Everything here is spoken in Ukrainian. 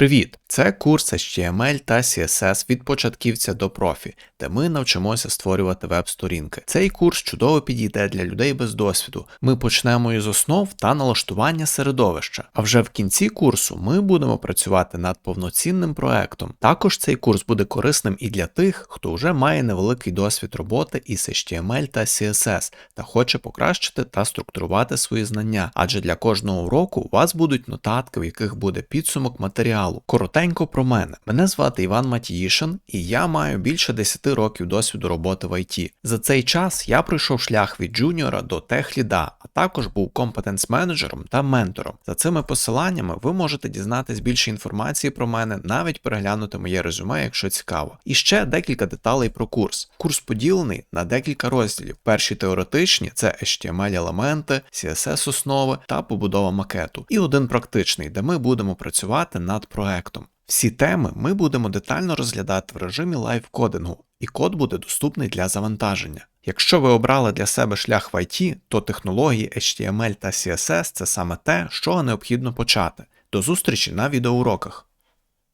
Привіт! Це курс HTML та CSS від початківця до профі, де ми навчимося створювати веб-сторінки. Цей курс чудово підійде для людей без досвіду. Ми почнемо із основ та налаштування середовища. А вже в кінці курсу ми будемо працювати над повноцінним проектом. Також цей курс буде корисним і для тих, хто вже має невеликий досвід роботи із HTML та CSS та хоче покращити та структурувати свої знання, адже для кожного уроку у вас будуть нотатки, в яких буде підсумок матеріалу. Коротенько про мене. Мене звати Іван Матіїшин, і я маю більше 10 років досвіду роботи в ІТ. За цей час я пройшов шлях від джуніора до техліда, а також був компетенс-менеджером та ментором. За цими посиланнями ви можете дізнатись більше інформації про мене, навіть переглянути моє резюме, якщо цікаво. І ще декілька деталей про курс. Курс поділений на декілька розділів. Перші теоретичні це HTML-елементи, CSS-основи та побудова макету. І один практичний, де ми будемо працювати над проектом. Всі теми ми будемо детально розглядати в режимі лайв-кодингу, і код буде доступний для завантаження. Якщо ви обрали для себе шлях в IT, то технології HTML та CSS це саме те, з чого необхідно почати. До зустрічі на відеоуроках.